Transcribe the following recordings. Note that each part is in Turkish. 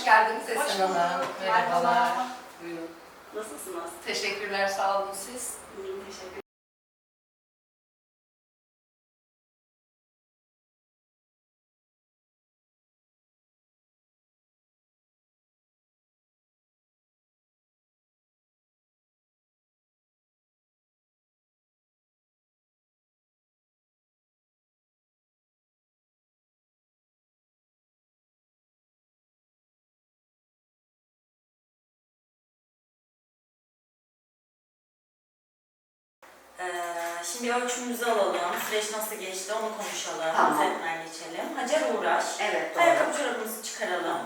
Hoş geldiniz Hoş Hanım. bulduk. Merhabalar. Merhaba. Buyurun. Nasılsınız? Teşekkürler, sağ olun siz. İyiyim, teşekkür Ee, şimdi ölçümümüzü alalım. Süreç nasıl geçti onu konuşalım. Tamam. Üzerinden geçelim. Hacer uğraş. Evet, Ayakkabı çorabımızı çıkaralım.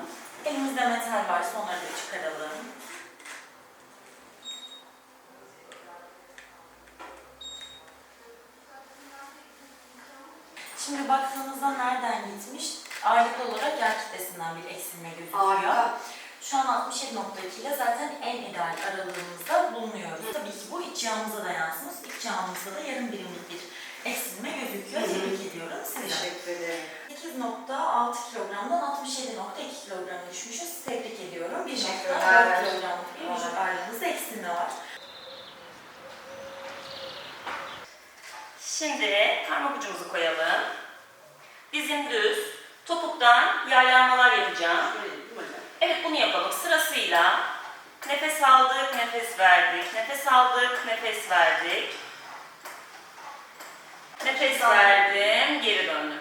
Elimizde metal varsa onları da çıkaralım. Şimdi baktığınızda nereden gitmiş? Ağırlıklı olarak yer kitlesinden bir eksilme gözüküyor. Harika. Şu an 67.2 ile zaten en ideal aralığımızda bulunuyoruz. Tabii ki bu iç yağımıza da yansımış. İç yağımızda da yarım birimlik bir eksilme gözüküyor. Tebrik ediyorum sizi. Teşekkür ederim. 8.6 kilogramdan 67.2 kilograma düşmüşüz. Tebrik ediyorum. 1.4 Teşekkürler. kilogramlık bir vücut ağırlığınızda eksilme var. Şimdi parmak ucumuzu koyalım. Dizin düz. Topuktan yaylanmalar yapacağım. Evet bunu yapalım sırasıyla. Nefes aldık, nefes verdik. Nefes aldık, nefes verdik. Nefes verdim, geri döndüm.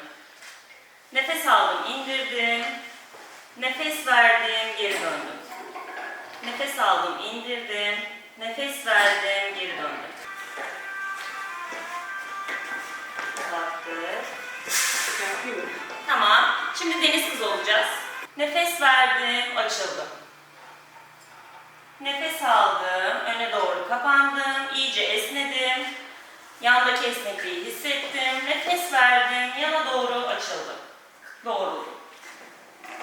Nefes aldım, indirdim. Nefes verdim, geri döndüm. Nefes aldım, indirdim. Nefes verdim, geri döndüm. Uzattık. Tamam. Şimdi deniz kızı olacağız. Nefes verdim, açıldım. Nefes aldım, öne doğru kapandım, iyice esnedim. Yandaki esnekliği hissettim. Nefes verdim, yana doğru açıldım. Doğru.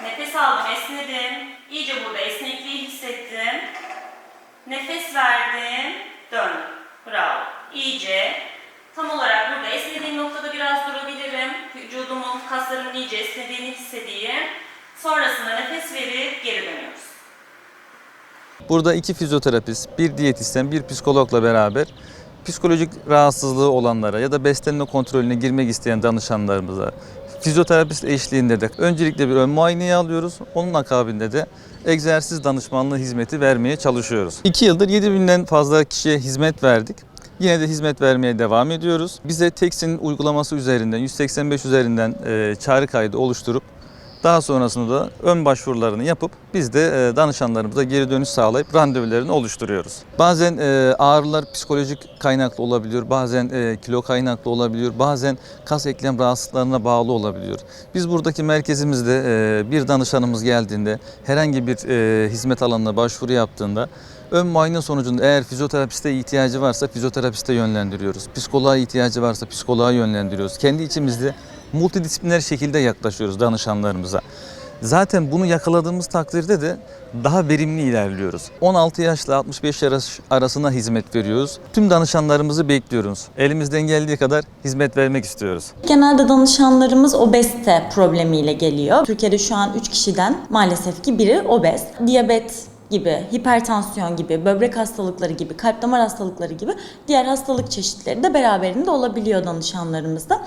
Nefes aldım, esnedim. İyice burada esnekliği hissettim. Nefes verdim, döndüm. Bravo. İyice tam olarak burada esnediğim noktada biraz durabilirim. Vücudumun, kaslarımın iyice esnediğini hissedeyim. Sonrasında nefes verip geri dönüyoruz. Burada iki fizyoterapist, bir diyetisyen, bir psikologla beraber psikolojik rahatsızlığı olanlara ya da beslenme kontrolüne girmek isteyen danışanlarımıza fizyoterapist eşliğinde de öncelikle bir ön muayeneyi alıyoruz. Onun akabinde de egzersiz danışmanlığı hizmeti vermeye çalışıyoruz. İki yıldır 7000'den fazla kişiye hizmet verdik. Yine de hizmet vermeye devam ediyoruz. Bize Teksin uygulaması üzerinden, 185 üzerinden çağrı kaydı oluşturup daha sonrasında da ön başvurularını yapıp biz de e, danışanlarımıza geri dönüş sağlayıp randevularını oluşturuyoruz. Bazen e, ağrılar psikolojik kaynaklı olabiliyor, bazen e, kilo kaynaklı olabiliyor, bazen kas eklem rahatsızlıklarına bağlı olabiliyor. Biz buradaki merkezimizde bir danışanımız geldiğinde herhangi bir hizmet alanına başvuru yaptığında Ön muayene sonucunda eğer fizyoterapiste ihtiyacı varsa fizyoterapiste yönlendiriyoruz. Psikoloğa ihtiyacı varsa psikoloğa yönlendiriyoruz. Kendi içimizde multidisipliner şekilde yaklaşıyoruz danışanlarımıza. Zaten bunu yakaladığımız takdirde de daha verimli ilerliyoruz. 16 yaşla 65 yaş arasına hizmet veriyoruz. Tüm danışanlarımızı bekliyoruz. Elimizden geldiği kadar hizmet vermek istiyoruz. Genelde danışanlarımız obezite problemiyle geliyor. Türkiye'de şu an 3 kişiden maalesef ki biri obez. Diyabet gibi, hipertansiyon gibi, böbrek hastalıkları gibi, kalp damar hastalıkları gibi diğer hastalık çeşitleri de beraberinde olabiliyor danışanlarımızda.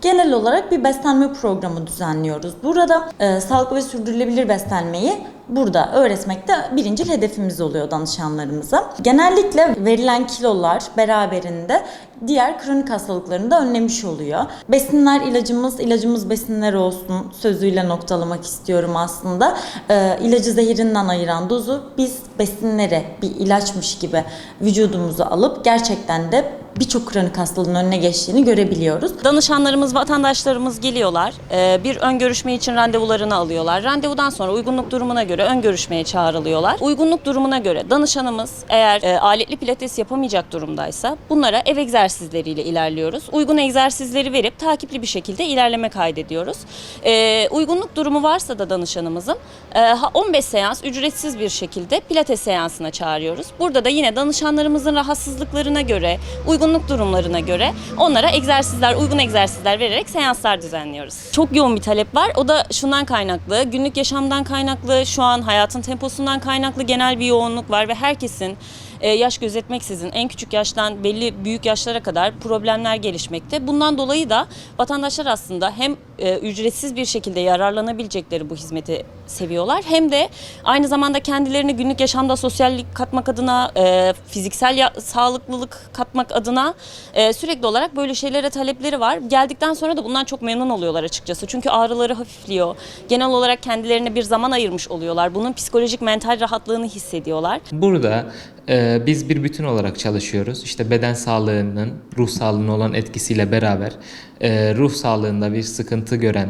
Genel olarak bir beslenme programı düzenliyoruz. Burada e, sağlıklı ve sürdürülebilir beslenmeyi burada öğretmek de birincil hedefimiz oluyor danışanlarımıza. Genellikle verilen kilolar beraberinde diğer kronik hastalıklarını da önlemiş oluyor. Besinler ilacımız, ilacımız besinler olsun sözüyle noktalamak istiyorum aslında. Ee, ilacı zehirinden ayıran dozu biz besinleri bir ilaçmış gibi vücudumuza alıp gerçekten de birçok kronik hastalığın önüne geçtiğini görebiliyoruz. Danışanlarımız, vatandaşlarımız geliyorlar. Ee, Bir ön görüşme için randevularını alıyorlar. Randevudan sonra uygunluk durumuna göre ön görüşmeye çağrılıyorlar. Uygunluk durumuna göre danışanımız eğer e, aletli pilates yapamayacak durumdaysa bunlara ev egzersizleriyle ilerliyoruz. Uygun egzersizleri verip takipli bir şekilde ilerleme kaydediyoruz. Ee, Uygunluk durumu varsa da danışanımızın e, ha- 15 seans ücretsiz bir şekilde pilates seansına çağırıyoruz. Burada da yine danışanlarımızın rahatsızlıklarına göre uygun uygunluk durumlarına göre onlara egzersizler, uygun egzersizler vererek seanslar düzenliyoruz. Çok yoğun bir talep var. O da şundan kaynaklı, günlük yaşamdan kaynaklı, şu an hayatın temposundan kaynaklı genel bir yoğunluk var ve herkesin yaş gözetmeksizin en küçük yaştan belli büyük yaşlara kadar problemler gelişmekte. Bundan dolayı da vatandaşlar aslında hem e, ücretsiz bir şekilde yararlanabilecekleri bu hizmeti seviyorlar hem de aynı zamanda kendilerini günlük yaşamda sosyallik katmak adına, e, fiziksel sağlıklılık katmak adına e, sürekli olarak böyle şeylere talepleri var. Geldikten sonra da bundan çok memnun oluyorlar açıkçası. Çünkü ağrıları hafifliyor. Genel olarak kendilerine bir zaman ayırmış oluyorlar. Bunun psikolojik mental rahatlığını hissediyorlar. Burada e, biz bir bütün olarak çalışıyoruz. İşte beden sağlığının ruh sağlığına olan etkisiyle beraber e, ruh sağlığında bir sıkıntı gören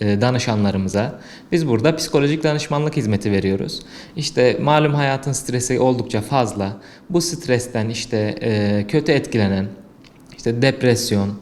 e, danışanlarımıza biz burada psikolojik danışmanlık hizmeti veriyoruz. İşte malum hayatın stresi oldukça fazla. Bu stresten işte e, kötü etkilenen işte depresyon,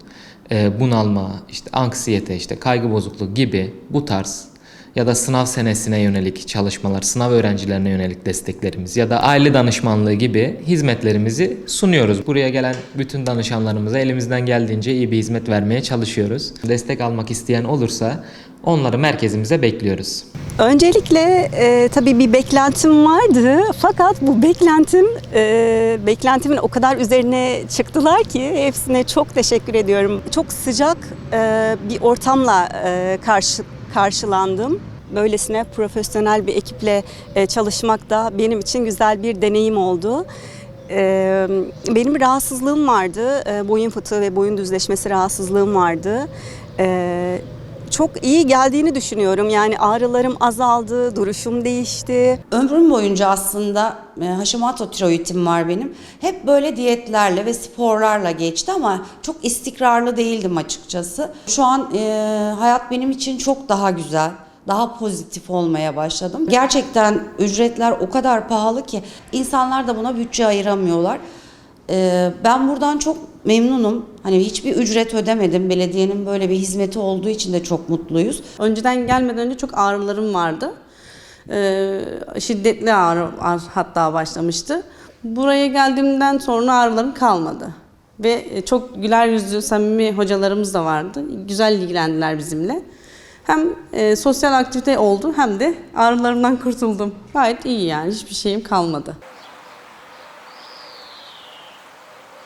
e, bunalma, işte anksiyete, işte kaygı bozukluğu gibi bu tarz ya da sınav senesine yönelik çalışmalar, sınav öğrencilerine yönelik desteklerimiz ya da aile danışmanlığı gibi hizmetlerimizi sunuyoruz. Buraya gelen bütün danışanlarımıza elimizden geldiğince iyi bir hizmet vermeye çalışıyoruz. Destek almak isteyen olursa onları merkezimize bekliyoruz. Öncelikle e, tabii bir beklentim vardı fakat bu beklentim e, beklentimin o kadar üzerine çıktılar ki hepsine çok teşekkür ediyorum. Çok sıcak e, bir ortamla e, karşı karşılandım. Böylesine profesyonel bir ekiple e, çalışmak da benim için güzel bir deneyim oldu. E, benim bir rahatsızlığım vardı. E, boyun fıtığı ve boyun düzleşmesi rahatsızlığım vardı. Çok iyi geldiğini düşünüyorum. Yani ağrılarım azaldı, duruşum değişti. Ömrüm boyunca aslında e, Hashimoto tiroidim var benim. Hep böyle diyetlerle ve sporlarla geçti ama çok istikrarlı değildim açıkçası. Şu an e, hayat benim için çok daha güzel. Daha pozitif olmaya başladım. Gerçekten ücretler o kadar pahalı ki insanlar da buna bütçe ayıramıyorlar. E, ben buradan çok memnunum. Hani hiçbir ücret ödemedim. Belediyenin böyle bir hizmeti olduğu için de çok mutluyuz. Önceden gelmeden önce çok ağrılarım vardı. Ee, şiddetli ağrı hatta başlamıştı. Buraya geldiğimden sonra ağrılarım kalmadı. Ve e, çok güler yüzlü, samimi hocalarımız da vardı. Güzel ilgilendiler bizimle. Hem e, sosyal aktivite oldu hem de ağrılarımdan kurtuldum. Gayet iyi yani hiçbir şeyim kalmadı.